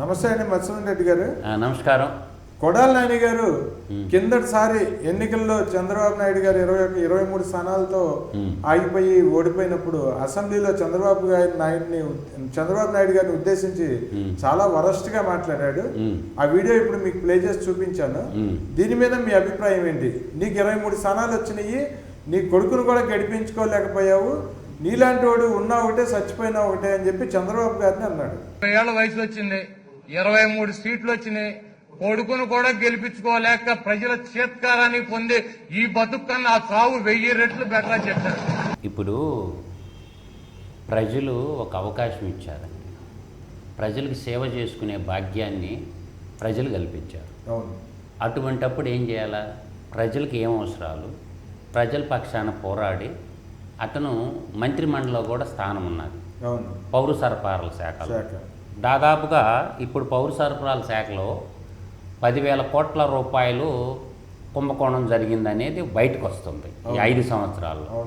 నమస్తే అండి మత్స్యమన్ రెడ్డి గారు నమస్కారం కొడాల నాని గారు కిందటిసారి ఎన్నికల్లో చంద్రబాబు నాయుడు గారు ఇరవై ఒక ఇరవై మూడు స్థానాలతో. ఆగిపోయి ఓడిపోయినప్పుడు అసెంబ్లీలో చంద్రబాబు గారి నాయుడిని చంద్రబాబు నాయుడు గారిని ఉద్దేశించి. చాలా వరస్ట్గా మాట్లాడాడు. ఆ వీడియో ఇప్పుడు మీకు ప్లే చేసి చూపించాను. దీని మీద మీ అభిప్రాయం ఏంటి నీకు ఇరవై మూడు స్థానాలు వచ్చినాయి నీ కొడుకును కూడా గడిపించుకోలేకపోయావు నీలాంటి వాడు ఉన్నా ఒకటే చచ్చిపోయినా ఒకటే అని చెప్పి చంద్రబాబు గారిని అన్నాడు వయసు వచ్చింది ఇరవై మూడు సీట్లు వచ్చినాయి. కొడుకును కూడా గెలిపించుకోలేక ప్రజల చేత్కారాన్ని పొంది ఈ బతుకు కన్నా ఆ సావు వెయ్యి రెట్లు బెటర్ చెప్పారు. ఇప్పుడు ప్రజలు ఒక అవకాశం ఇచ్చారండి ప్రజలకు సేవ చేసుకునే భాగ్యాన్ని ప్రజలు కల్పించారు. అవును. అటువంటప్పుడు ఏం చేయాలా? ప్రజలకు ఏం అవసరాలు? ప్రజల పక్షాన పోరాడి అతను మంత్రిమండలిలో కూడా స్థానం ఉన్నది అవును. పౌర సరఫరాల శాఖలో. శాఖ. దాదాపుగా ఇప్పుడు పౌర సరఫరాల శాఖలో పదివేల కోట్ల రూపాయలు కుంభకోణం జరిగిందనేది బయటకు వస్తుంది ఈ. ఐదు సంవత్సరాల్లో.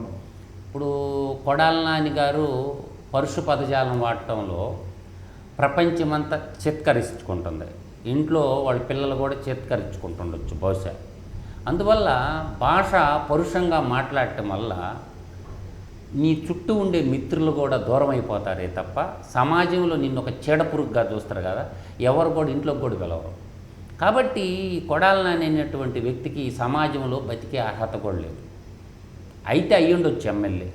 ఇప్పుడు కొడాల నాని గారు పరుషు పదజాలం వాడటంలో ప్రపంచమంతా చిత్కరించుకుంటుంది. ఇంట్లో వాళ్ళ పిల్లలు కూడా చిత్కరించుకుంటుండొచ్చు బహుశా. అందువల్ల భాష పరుషంగా మాట్లాడటం వల్ల నీ చుట్టూ ఉండే మిత్రులు కూడా దూరం అయిపోతారే తప్ప సమాజంలో నిన్ను ఒక చీడపురుగుగా చూస్తారు కదా ఎవరు కూడా ఇంట్లోకి కూడా పిలవరు. కాబట్టి ఈ అనేటువంటి వ్యక్తికి ఈ సమాజంలో బతికే అర్హత కూడా లేదు. అయితే అయ్యుండొచ్చు ఎమ్మెల్యే.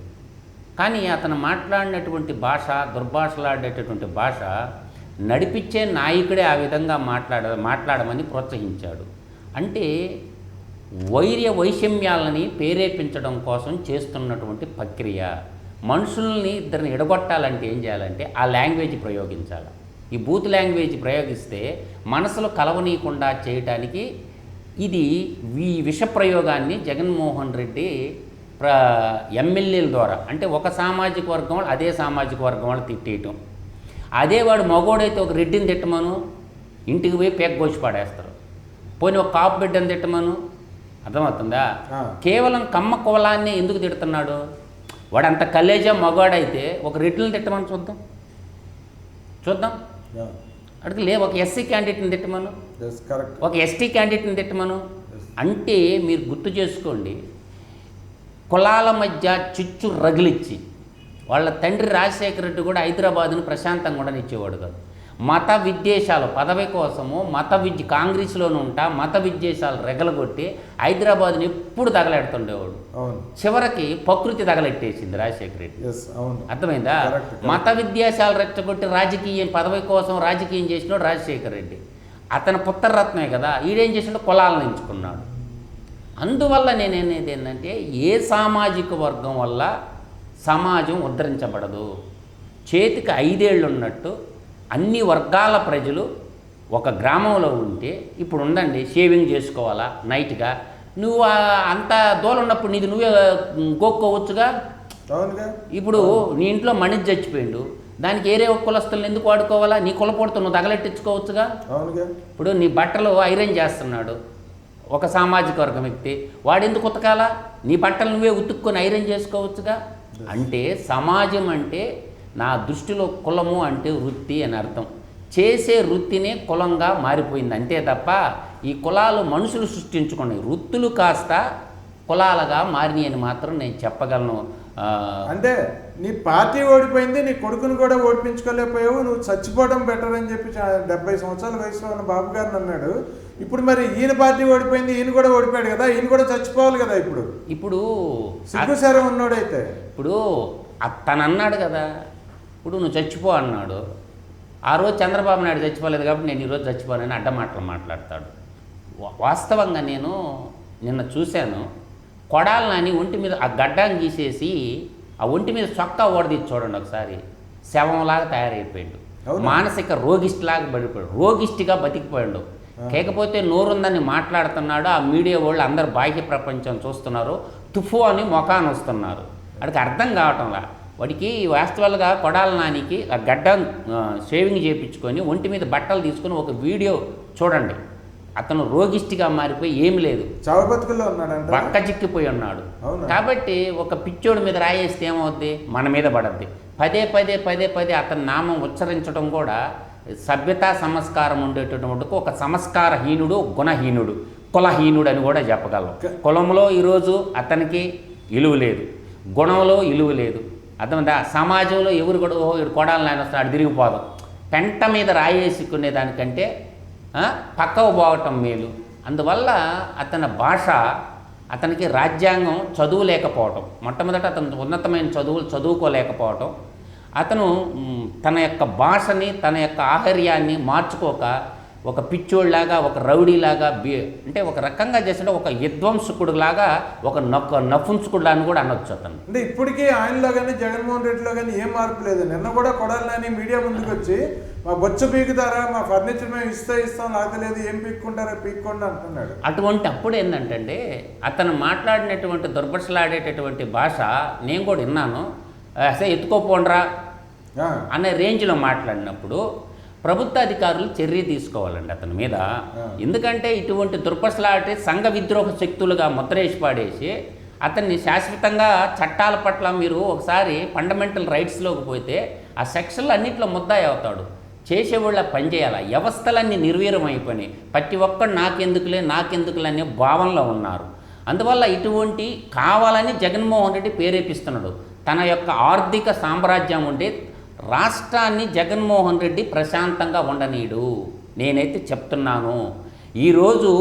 కానీ అతను మాట్లాడినటువంటి భాష దుర్భాషలాడేటటువంటి భాష నడిపించే నాయకుడే ఆ విధంగా మాట్లాడ మాట్లాడమని ప్రోత్సహించాడు. అంటే వైర్య వైషమ్యాలని ప్రేరేపించడం కోసం చేస్తున్నటువంటి ప్రక్రియ. మనుషుల్ని ఇద్దరిని ఎడగొట్టాలంటే ఏం చేయాలంటే ఆ లాంగ్వేజ్ ప్రయోగించాలి. ఈ బూత్ లాంగ్వేజ్ ప్రయోగిస్తే మనసులో కలవనీయకుండా చేయటానికి ఇది ఈ విష ప్రయోగాన్ని జగన్మోహన్ రెడ్డి ప్ర ఎమ్మెల్యేల ద్వారా అంటే ఒక సామాజిక వర్గం వాళ్ళు అదే సామాజిక వర్గం వాళ్ళు తిట్టేయటం. అదే వాడు మగోడైతే ఒక రెడ్డిని తిట్టమను ఇంటికి పోయి పేక్ కోసి పాడేస్తారు. పోనీ ఒక కాపు బిడ్డని తిట్టమను అర్థమవుతుందా. కేవలం కమ్మ కులాన్ని ఎందుకు తిడుతున్నాడు? వాడు అంత కలేజా మగవాడైతే ఒక రెడ్డిని తిట్టమని చూద్దాం. చూద్దాం. అడిగి లే ఒక ఎస్సీ క్యాండిడేట్ని తిట్టమను. ఒక ఎస్టీ క్యాండిడేట్ని తిట్టమను. అంటే మీరు గుర్తు చేసుకోండి కులాల మధ్య చిచ్చు రగిలిచ్చి వాళ్ళ తండ్రి రాజశేఖర రెడ్డి కూడా హైదరాబాద్ను ప్రశాంతంగా ఉండనిచ్చేవాడు కాదు. మత విద్వేషాలు పదవి కోసము మత విద్య కాంగ్రెస్లోనే ఉంటా మత విద్వేషాలు రెగలగొట్టి హైదరాబాద్ని ఎప్పుడు తగలెడుతుండేవాడు. చివరికి ప్రకృతి తగలెట్టేసింది రాజశేఖర రెడ్డి. అర్థమైందా. మత విద్యాశాలు రెచ్చగొట్టి రాజకీయం పదవి కోసం రాజకీయం చేసినాడు రాజశేఖర రెడ్డి. అతని పుత్రరత్నమే కదా ఈడేం చేసినాడు కులాలను ఎంచుకున్నాడు. అందువల్ల నేనేది ఏంటంటే ఏ సామాజిక వర్గం వల్ల సమాజం ఉద్ధరించబడదు? చేతికి ఐదేళ్ళు ఉన్నట్టు అన్ని వర్గాల ప్రజలు ఒక గ్రామంలో ఉంటే ఇప్పుడు ఉందండి షేవింగ్ చేసుకోవాలా నైట్గా? నువ్వు అంత దూరం ఉన్నప్పుడు నీది నువ్వే గోక్కోవచ్చుగా ఇప్పుడు నీ ఇంట్లో మనిషి చచ్చిపోయిండు దానికి ఏరే ఒక కులస్తులను ఎందుకు వాడుకోవాలా? నీ కులపోడుతో నువ్వు తగలెట్టించుకోవచ్చుగా? ఇప్పుడు నీ బట్టలు ఐరన్ చేస్తున్నాడు ఒక సామాజిక వర్గం వ్యక్తి వాడు ఎందుకు ఉతకాలా? నీ బట్టలు నువ్వే ఉతుక్కొని ఐరన్ చేసుకోవచ్చుగా? అంటే సమాజం అంటే నా దృష్టిలో కులము అంటే వృత్తి అని అర్థం. చేసే వృత్తినే కులంగా మారిపోయింది. అంతే తప్ప ఈ కులాలు మనుషులు సృష్టించుకున్నాయి వృత్తులు కాస్త కులాలుగా మారినాయి అని మాత్రం నేను చెప్పగలను. అంటే నీ పార్టీ ఓడిపోయింది నీ కొడుకును కూడా ఓడిపించుకోలేకపోయావు నువ్వు చచ్చిపోవడం బెటర్ అని చెప్పి డెబ్బై సంవత్సరాల వయసులో ఉన్న బాబు గారిని అన్నాడు ఇప్పుడు మరి ఈయన పార్టీ ఓడిపోయింది ఈయన కూడా ఓడిపోయాడు కదా ఈయన కూడా చచ్చిపోవాలి కదా ఇప్పుడు? ఇప్పుడు సిగ్గుసారం ఉన్నాడైతే. ఇప్పుడు తను అన్నాడు కదా. ఇప్పుడు నువ్వు చచ్చిపో అన్నాడు. ఆ రోజు చంద్రబాబు నాయుడు చచ్చిపోలేదు కాబట్టి నేను ఈరోజు చచ్చిపోనని అడ్డమాటలు మాట్లాడతాడు. వాస్తవంగా నేను నిన్న చూశాను. కొడాల నాని ఒంటి మీద ఆ గడ్డాన్ని గీసేసి ఆ ఒంటి మీద చొక్కా ఓడదీసి చూడండి ఒకసారి. శవంలాగా తయారైపోయాడు? మానసిక రోగిష్టిలాగా పడిపోయాడు రోగిష్టిగా బతికిపోయాడు. కాకపోతే నోరుందని మాట్లాడుతున్నాడు. ఆ మీడియా వాళ్ళు అందరు బాహ్య ప్రపంచం చూస్తున్నారు. తుఫు అని మొఖాన్ని వస్తున్నారు. వాడికి అర్థం కావటంలా. వాడికి వాస్తవాలుగా కొడాల నానికి ఆ గడ్డ షేవింగ్ చేయించుకొని ఒంటి మీద బట్టలు తీసుకొని ఒక వీడియో చూడండి. అతను రోగిష్టిగా మారిపోయి ఏమి లేదు. బక్క చిక్కిపోయి ఉన్నాడు? కాబట్టి ఒక పిచ్చోడి మీద రాయేస్తే ఏమవుద్ది? మన మీద పడద్ది. పదే పదే పదే పదే అతని నామం ఉచ్చరించడం కూడా సభ్యతా సంస్కారం ఉండేటటువంటి ఒక సంస్కారహీనుడు గుణహీనుడు కులహీనుడు అని కూడా చెప్పగలం. కులంలో ఈరోజు అతనికి ఇలువ లేదు. గుణంలో ఇలువ లేదు. అర్థమైందా? సమాజంలో ఎవరు కూడా ఓహో ఇటు ఆయన వస్తున్నాడు తిరిగిపోదాం పెంట మీద రాయేసుకునే దానికంటే పక్కవ పక్కకు పోవటం మేలు. అందువల్ల అతని భాష అతనికి రాజ్యాంగం చదువు లేకపోవటం మొట్టమొదట అతను ఉన్నతమైన చదువులు చదువుకోలేకపోవటం అతను తన యొక్క భాషని తన యొక్క ఆహార్యాన్ని మార్చుకోక ఒక పిచ్చోళ్ళలాగా ఒక రౌడీలాగా బి అంటే ఒక రకంగా చేసిన ఒక విధ్వంసకుడులాగా ఒక నొక్క నఫుంసకుడులా అని కూడా అనొచ్చు అతను. అంటే ఇప్పటికీ ఆయనలో కానీ జగన్మోహన్ రెడ్డిలో కానీ ఏం మార్పు లేదు. నిన్న కూడా కొడాలని మీడియా ముందుకు వచ్చి మా బొచ్చు పీకుతారా మా ఫర్నిచర్ మేము ఇస్తే ఇస్తాం లేకపోతే లేదు ఏం పీక్కుంటారా పీక్కోండి అంటున్నాడు. అటువంటి అప్పుడు ఏంటంటే అతను మాట్లాడినటువంటి దుర్భషలాడేటటువంటి భాష నేను కూడా విన్నాను. అసలు ఎత్తుకోపోండ్రా అనే రేంజ్లో మాట్లాడినప్పుడు ప్రభుత్వ అధికారులు చర్య తీసుకోవాలండి అతని మీద. ఎందుకంటే ఇటువంటి దుర్పసలాటి సంఘ విద్రోహ శక్తులుగా ముద్రేసి పాడేసి అతన్ని శాశ్వతంగా చట్టాల పట్ల మీరు ఒకసారి ఫండమెంటల్ రైట్స్లోకి పోతే ఆ సెక్షన్లు అన్నింటిలో ముద్దాయి అవుతాడు. చేసేవాళ్ళ పని చేయాలి? వ్యవస్థలన్నీ నిర్వీర్యం అయిపోయినాయి ప్రతి ఒక్కడు నాకెందుకులే నాకెందుకులే అనే భావనలో ఉన్నారు. అందువల్ల ఇటువంటి కావాలని జగన్మోహన్ రెడ్డి ప్రేరేపిస్తున్నాడు తన యొక్క ఆర్థిక సామ్రాజ్యం ఉండే రాష్ట్రాన్ని జగన్మోహన్ రెడ్డి ప్రశాంతంగా ఉండనీడు. నేనైతే చెప్తున్నాను. ఈరోజు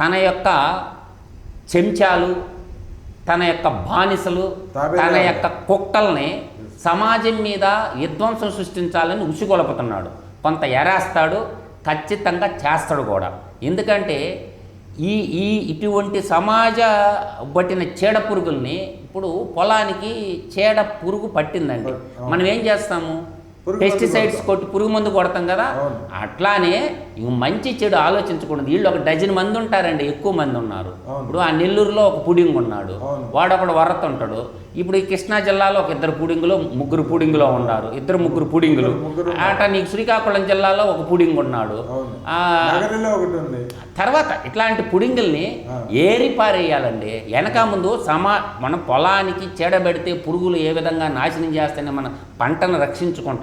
తన యొక్క చెంచాలు తన యొక్క బానిసలు తన యొక్క కుక్కల్ని సమాజం మీద విధ్వంసం సృష్టించాలని ఉసిగొలపుతున్నాడు. కొంత ఎరేస్తాడు ఖచ్చితంగా చేస్తాడు కూడా. ఎందుకంటే ఈ ఈ ఇటువంటి సమాజ పట్టిన చీడ పురుగుల్ని ఇప్పుడు పొలానికి చీడ పురుగు పట్టిందండి. మనం ఏం చేస్తాము? పెస్టిసైడ్స్. కొట్టి పురుగు మందు కొడతాం కదా. అట్లానే మంచి చెడు ఆలోచించకూడదు వీళ్ళు ఒక డజన్ మంది ఉంటారండి ఎక్కువ మంది ఉన్నారు. ఇప్పుడు ఆ నెల్లూరులో ఒక పుడింగ్ ఉన్నాడు అవును. వాడు ఒకడు వరత ఉంటాడు ఇప్పుడు ఈ కృష్ణా జిల్లాలో ఒక ఇద్దరు పుడింగులో ముగ్గురు పుడింగులో ఉన్నారు ఇద్దరు ముగ్గురు పుడింగులు. అట నీకు శ్రీకాకుళం జిల్లాలో ఒక పుడింగ్ ఉన్నాడు తర్వాత ఇట్లాంటి పుడింగుల్ని. ఏరి పారేయాలండి వెనక ముందు సమా మన పొలానికి చెడబెడితే పురుగులు ఏ విధంగా నాశనం చేస్తేనే మన పంటను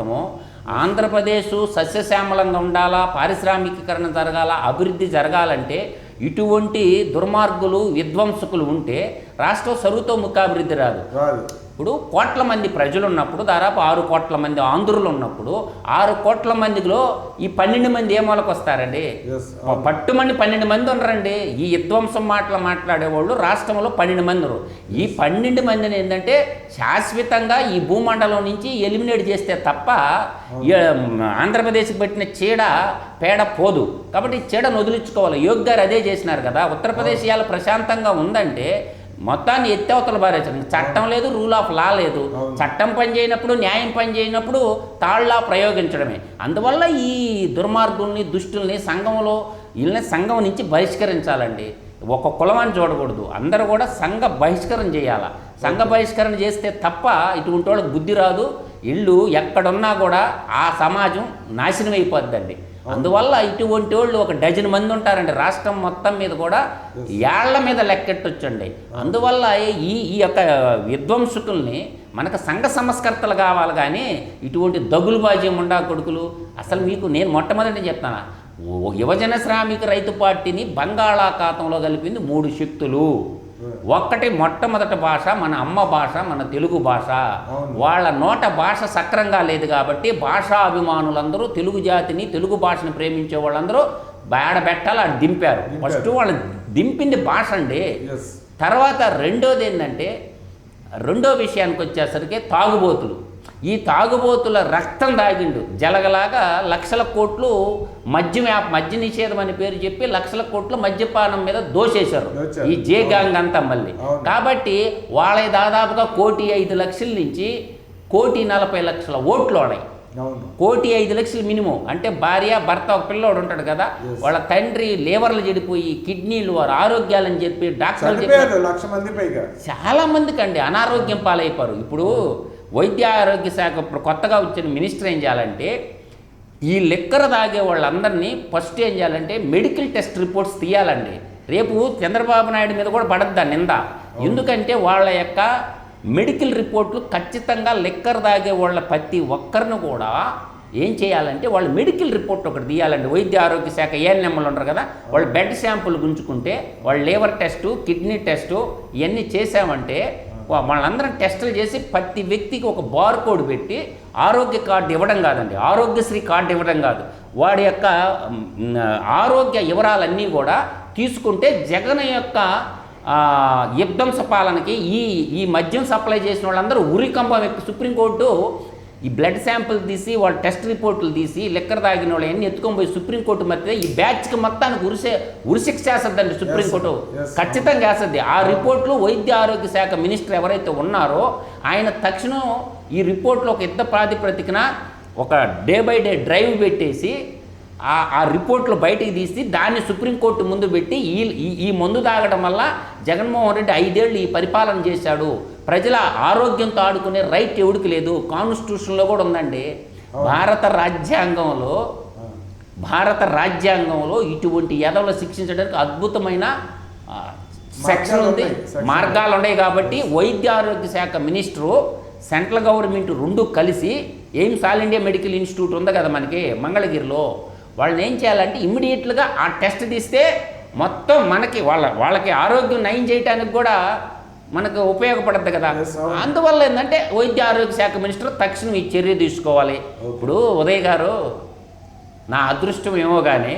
అనుకుంటున్నామో ఆంధ్రప్రదేశ్ సస్యశ్యామలంగా ఉండాలా పారిశ్రామికీకరణ జరగాల అభివృద్ధి జరగాలంటే ఇటువంటి దుర్మార్గులు విధ్వంసకులు ఉంటే రాష్ట్రం సరువుతో ముఖాభివృద్ధి రాదు. రాదు. ఇప్పుడు కోట్ల మంది ప్రజలు ఉన్నప్పుడు దాదాపు ఆరు కోట్ల మంది ఆంధ్రులు ఉన్నప్పుడు ఆరు కోట్ల మందిలో ఈ పన్నెండు మంది ఏ మూలకు వస్తారండి? Yes, ప- పట్టుమంది పన్నెండు మంది ఉండరండి. ఈ విధ్వంసం మాటలు మాట్లాడేవాళ్ళు రాష్ట్రంలో పన్నెండు మంది ఉన్నారు ఈ పన్నెండు మందిని ఏంటంటే శాశ్వతంగా ఈ భూమండలం నుంచి ఎలిమినేట్ చేస్తే తప్ప ఆంధ్రప్రదేశ్కి పెట్టిన చీడ పేడ పోదు. కాబట్టి ఈ చీడను వదిలించుకోవాలి. యోగ్ గారు అదే చేసినారు కదా. ఉత్తరప్రదేశ్ ఇవాళ ప్రశాంతంగా ఉందంటే మొత్తాన్ని ఎత్తవతల బారేసారు చట్టం లేదు రూల్ ఆఫ్ లా లేదు. చట్టం పని చేయనప్పుడు న్యాయం పని చేయనప్పుడు తాళ్ళ ప్రయోగించడమే. అందువల్ల ఈ దుర్మార్గుల్ని దుష్టుల్ని సంఘంలో వీళ్ళని సంఘం నుంచి బహిష్కరించాలండి. ఒక కులమని చూడకూడదు. అందరూ కూడా సంఘ బహిష్కరణ చేయాల. సంఘ బహిష్కరణ చేస్తే తప్ప ఇటువంటి వాళ్ళకి బుద్ధి రాదు. ఇల్లు ఎక్కడున్నా కూడా ఆ సమాజం నాశనం అయిపోద్దండి. అందువల్ల ఇటువంటి వాళ్ళు ఒక డజన్ మంది ఉంటారండి. రాష్ట్రం మొత్తం మీద కూడా ఏళ్ళ మీద లెక్కెట్టొచ్చండి. అందువల్ల ఈ ఈ యొక్క విధ్వంసకుల్ని మనకు సంఘ సంస్కర్తలు కావాలి కానీ ఇటువంటి దగులుబాజీ ఉండా కొడుకులు అసలు మీకు నేను మొట్టమొదటి చెప్తాను. ఓ యువజన శ్రామిక రైతు పార్టీని బంగాళాఖాతంలో కలిపింది మూడు శక్తులు. ఒక్కటి మొట్టమొదటి భాష మన అమ్మ భాష మన తెలుగు భాష. వాళ్ళ నోట భాష సక్రంగా లేదు కాబట్టి భాషాభిమానులందరూ తెలుగు జాతిని తెలుగు భాషని ప్రేమించే వాళ్ళందరూ బేడబెట్టాలి అది దింపారు. ఫస్ట్ వాళ్ళు దింపింది భాష అండి. తర్వాత రెండోది ఏంటంటే రెండో విషయానికి వచ్చేసరికి తాగుబోతులు. ఈ తాగుబోతుల రక్తం దాగిండు జలగలాగా లక్షల కోట్లు మద్యం మద్య నిషేధం అని పేరు చెప్పి లక్షల కోట్లు మద్యపానం మీద దోచారు. ఈ జే గాంగ్ అంతా మళ్ళీ. కాబట్టి వాళ్ళ దాదాపుగా కోటి ఐదు లక్షల నుంచి కోటి నలభై లక్షల ఓట్లు ఉన్నాయి. కోటి ఐదు లక్షలు మినిమం. అంటే భార్య భర్త ఒక పిల్లోడు ఉంటాడు కదా. వాళ్ళ తండ్రి లేవర్లు చెడిపోయి కిడ్నీలు వారి ఆరోగ్యాలని చెప్పి డాక్టర్లు చెప్పి చనిపోయారు లక్ష మంది పైగా. చాలా మందికి అండి అనారోగ్యం పాలైపోయారు ఇప్పుడు వైద్య ఆరోగ్య శాఖ ఇప్పుడు కొత్తగా వచ్చిన మినిస్టర్ ఏం చేయాలంటే ఈ లెక్కర తాగే వాళ్ళందరినీ ఫస్ట్ ఏం చేయాలంటే మెడికల్ టెస్ట్ రిపోర్ట్స్ తీయాలండి. రేపు చంద్రబాబు నాయుడు మీద కూడా పడద్దా నింద? ఎందుకంటే వాళ్ళ యొక్క మెడికల్ రిపోర్ట్లు ఖచ్చితంగా లెక్కర తాగే వాళ్ళ ప్రతి ఒక్కరిని కూడా ఏం చేయాలంటే వాళ్ళు మెడికల్ రిపోర్ట్ ఒకటి తీయాలండి. వైద్య ఆరోగ్య శాఖ ఏఎన్ఎంలు ఉంటారు కదా? వాళ్ళు బ్లడ్ శాంపుల్ గుంజుకుంటే వాళ్ళు లివర్ టెస్టు కిడ్నీ టెస్టు ఇవన్నీ చేసామంటే వాళ్ళందరం టెస్టులు చేసి ప్రతి వ్యక్తికి ఒక బార్ కోడ్ పెట్టి ఆరోగ్య కార్డు ఇవ్వడం కాదండి. ఆరోగ్యశ్రీ కార్డు ఇవ్వడం కాదు. వాడి యొక్క ఆరోగ్య వివరాలన్నీ కూడా తీసుకుంటే జగన్ యొక్క యుద్ధం పాలనకి ఈ ఈ మద్యం సప్లై చేసిన వాళ్ళందరూ ఉరికంబం సుప్రీంకోర్టు ఈ బ్లడ్ శాంపుల్ తీసి వాళ్ళ టెస్ట్ రిపోర్టులు తీసి లెక్కర్ తాగిన వాళ్ళు ఎన్ని ఎత్తుకొని పోయి సుప్రీంకోర్టు మధ్య ఈ బ్యాచ్కి మొత్తానికి ఉరిసే ఉరిశిక్ష చేస్తుందండి సుప్రీంకోర్టు. ఖచ్చితంగా వేస్తుంది ఆ రిపోర్ట్లు వైద్య ఆరోగ్య శాఖ మినిస్టర్ ఎవరైతే ఉన్నారో ఆయన తక్షణం ఈ రిపోర్ట్లో ఒక యుద్ధ ప్రాతిపదికన ఒక డే బై డే డ్రైవ్ పెట్టేసి ఆ ఆ రిపోర్ట్లు బయటికి తీసి దాన్ని సుప్రీంకోర్టు ముందు పెట్టి ఈ ఈ- మందు తాగడం వల్ల జగన్మోహన్ రెడ్డి ఐదేళ్ళు ఈ పరిపాలన చేశాడు. ప్రజల ఆరోగ్యంతో ఆడుకునే రైట్ ఎవడికి లేదు? కాన్స్టిట్యూషన్లో కూడా ఉందండి. భారత రాజ్యాంగంలో భారత రాజ్యాంగంలో ఇటువంటి ఎదవలు శిక్షించడానికి అద్భుతమైన సెక్షన్ ఉంది. మార్గాలు ఉన్నాయి కాబట్టి వైద్య ఆరోగ్య శాఖ మినిస్టరు సెంట్రల్ గవర్నమెంట్ రెండు కలిసి AIIMS all India medical institute ఉంది కదా మనకి మంగళగిరిలో. వాళ్ళని ఏం చేయాలంటే ఇమ్మీడియట్గా ఆ టెస్ట్ తీస్తే మొత్తం మనకి వాళ్ళ వాళ్ళకి ఆరోగ్యం నయం చేయడానికి కూడా మనకు ఉపయోగపడుతుంది కదా. అందువల్ల ఏంటంటే వైద్య ఆరోగ్య శాఖ మినిస్టర్ తక్షణం ఈ చర్య తీసుకోవాలి. ఇప్పుడు ఉదయ్ గారు నా అదృష్టం ఏమో కానీ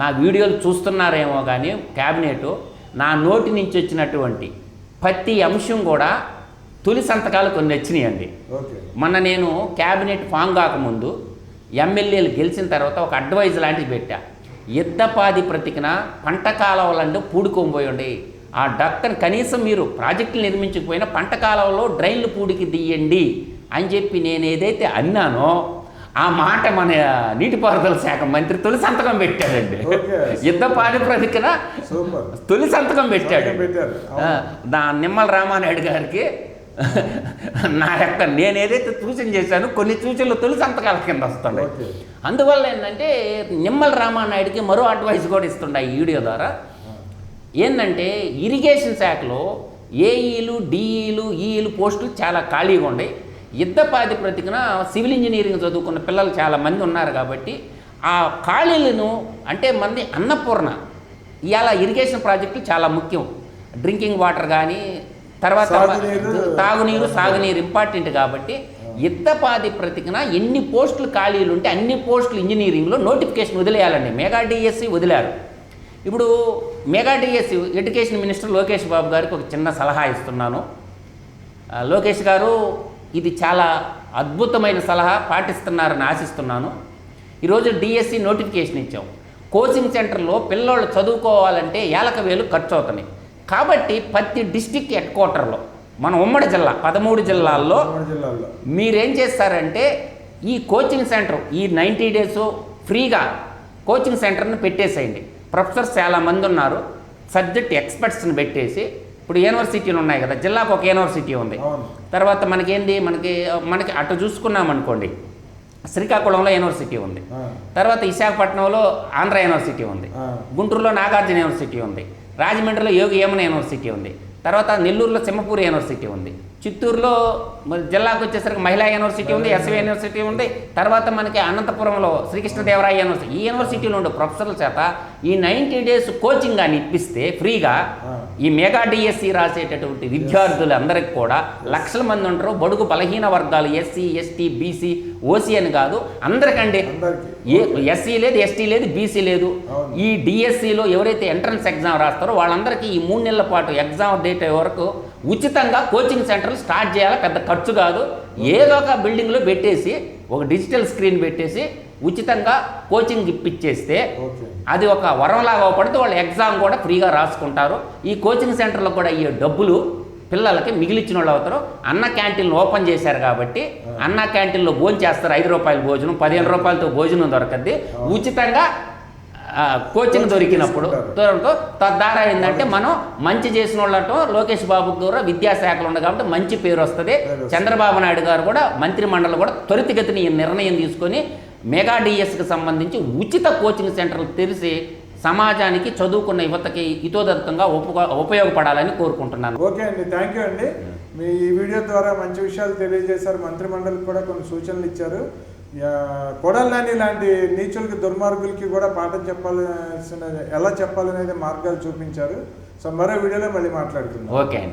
నా వీడియోలు చూస్తున్నారేమో కానీ క్యాబినెట్ నా నోటి నుంచి వచ్చినటువంటి ప్రతి అంశం కూడా తొలి సంతకాలు కొన్ని వచ్చినాయండి. మొన్న నేను క్యాబినెట్ ఫామ్ కాకముందు ఎమ్మెల్యేలు గెలిచిన తర్వాత ఒక అడ్వైజ్ లాంటిది పెట్టా. యుద్ధపాది ప్రతికిన పంట కాలువలంటూ పూడుకోబోయండి ఆ డక్కని కనీసం మీరు ప్రాజెక్టులు నిర్మించకపోయినా పంట కాలువలో డ్రైన్లు పూడికి తీయండి అని చెప్పి నేను ఏదైతే అన్నానో ఆ మాట మన నీటిపారుదల శాఖ మంత్రి తొలి సంతకం పెట్టాడండి. ఓకే. యుద్ధపాది ప్రతికిన సూపర్. తొలి సంతకం పెట్టాడు. దా నిమ్మల రామానాయుడు గారికి నా యొక్క నేను ఏదైతే సూచన చేశానో కొన్ని సూచనలు తొలి సంతకాల కింద వస్తున్నాయి. ఓకే. అందువల్ల ఏంటంటే నిమ్మల రామానాయుడికి మరో అడ్వైస్ కూడా ఇస్తుండే ఈ వీడియో ద్వారా. ఏంటంటే ఇరిగేషన్ శాఖలో ఏఈలు డిఈలు ఈఈలు పోస్టులు చాలా ఖాళీగా ఉన్నాయి యుద్ధ ప్రాతిపదికన సివిల్ ఇంజనీరింగ్ చదువుకున్న పిల్లలు చాలా మంది ఉన్నారు కాబట్టి ఆ ఖాళీలను అంటే మంది అన్నపూర్ణ ఇవాళ ఇరిగేషన్ ప్రాజెక్టులు చాలా ముఖ్యం. డ్రింకింగ్ వాటర్ కానీ తర్వాత తాగునీరు సాగునీరు ఇంపార్టెంట్ కాబట్టి యుద్ధ ప్రాతిపదికన ఎన్ని పోస్టులు ఖాళీలు ఉంటే అన్ని పోస్టులు ఇంజనీరింగ్లో నోటిఫికేషన్ వదిలేయాలండి. మెగా డిఎస్సి వదిలారు. ఇప్పుడు mega DSC education minister Lokesh Babu గారికి ఒక చిన్న సలహా ఇస్తున్నాను. లోకేష్ గారు ఇది చాలా అద్భుతమైన సలహా పాటిస్తున్నారని ఆశిస్తున్నాను. ఈరోజు డిఎస్సి నోటిఫికేషన్ ఇచ్చాం. కోచింగ్ సెంటర్లో పిల్లోళ్ళు చదువుకోవాలంటే ఏలక వేలు ఖర్చు అవుతున్నాయి కాబట్టి ప్రతి డిస్టిక్ హెడ్ క్వార్టర్లో మన ఉమ్మడి జిల్లా పదమూడు జిల్లాల్లో మీరేం చేస్తారంటే ఈ కోచింగ్ సెంటర్ ఈ నైంటీ డేస్ ఫ్రీగా కోచింగ్ సెంటర్ని పెట్టేసేయండి ప్రొఫెసర్స్ చాలామంది ఉన్నారు సబ్జెక్ట్ ఎక్స్పర్ట్స్ని పెట్టేసి ఇప్పుడు యూనివర్సిటీలు ఉన్నాయి కదా జిల్లాకు ఒక యూనివర్సిటీ ఉంది. తర్వాత మనకేంది మనకి మనకి అటు చూసుకున్నాం అనుకోండి శ్రీకాకుళంలో యూనివర్సిటీ ఉంది. తర్వాత విశాఖపట్నంలో ఆంధ్ర యూనివర్సిటీ ఉంది. గుంటూరులో నాగార్జున యూనివర్సిటీ ఉంది రాజమండ్రిలో యోగి యమున యూనివర్సిటీ ఉంది. తర్వాత నెల్లూరులో సింహపూర్ యూనివర్సిటీ ఉంది. చిత్తూరులో జిల్లాకు వచ్చేసరికి మహిళా యూనివర్సిటీ ఉంది ఎస్వి యూనివర్సిటీ ఉంది. తర్వాత మనకి అనంతపురంలో శ్రీకృష్ణదేవరాయ యూనివర్సిటీ. ఈ యూనివర్సిటీలో ఉండే ప్రొఫెసర్ల చేత ఈ నైంటీ డేస్ కోచింగ్ అని ఇప్పిస్తే ఫ్రీగా. ఈ మెగా డిఎస్సి రాసేటటువంటి విద్యార్థులందరికీ కూడా లక్షల మంది ఉంటారు. బడుగు బలహీన వర్గాలు ఎస్సీ ఎస్టీ బీసీ ఓసీ అని కాదు అందరికండి ఎస్సీ లేదు ఎస్టీ లేదు బీసీ లేదు. ఈ డిఎస్సిలో ఎవరైతే ఎంట్రన్స్ ఎగ్జామ్ రాస్తారో వాళ్ళందరికీ ఈ మూడు నెలల పాటు ఎగ్జామ్ డేట్ అయ్యే వరకు ఉచితంగా కోచింగ్ సెంటర్లు స్టార్ట్ చేయాలి? పెద్ద ఖర్చు కాదు. ఏదో ఒక బిల్డింగ్లో పెట్టేసి ఒక డిజిటల్ స్క్రీన్ పెట్టేసి ఉచితంగా కోచింగ్ ఇప్పించేస్తే అది ఒక వరంలాగా అవపడితే వాళ్ళు ఎగ్జామ్ కూడా ఫ్రీగా రాసుకుంటారు. ఈ కోచింగ్ సెంటర్లో కూడా అయ్యే డబ్బులు పిల్లలకి మిగిలిచ్చిన వాళ్ళు అవుతారు. అన్న క్యాంటీన్లు ఓపెన్ చేశారు కాబట్టి అన్న క్యాంటీన్లో భోజనం చేస్తారు ఐదు రూపాయల భోజనం పదిహేను రూపాయలతో భోజనం దొరకద్ది. ఉచితంగా కోచింగ్ దొరికినప్పుడు దొరకతో తద్వారా ఏంటంటే మనం మంచి చేసిన వాళ్ళతో లోకేష్ బాబు కూడా విద్యాశాఖలు ఉంది కాబట్టి మంచి పేరు వస్తుంది. చంద్రబాబు నాయుడు గారు కూడా మంత్రిమండలి కూడా త్వరితగతిని ఈ నిర్ణయం తీసుకొని మెగా డిఎస్కి సంబంధించి ఉచిత కోచింగ్ సెంటర్లు తెరిచి సమాజానికి చదువుకున్న యువతకి హితోదత్తంగా ఉప ఉపయోగపడాలని కోరుకుంటున్నాను. ఓకే అండి. థ్యాంక్ యూ అండి. మీ ఈ వీడియో ద్వారా మంచి విషయాలు తెలియజేశారు. మంత్రిమండలికి కూడా కొన్ని సూచనలు ఇచ్చారు. కొడల్నాని లాంటి నీచులకి దుర్మార్గులకి కూడా పాఠం చెప్పాల్సిన ఎలా చెప్పాలనేది మార్గాలు చూపించారు. సో మరో వీడియోలో మళ్ళీ మాట్లాడుకుందాం. ఓకే అండి.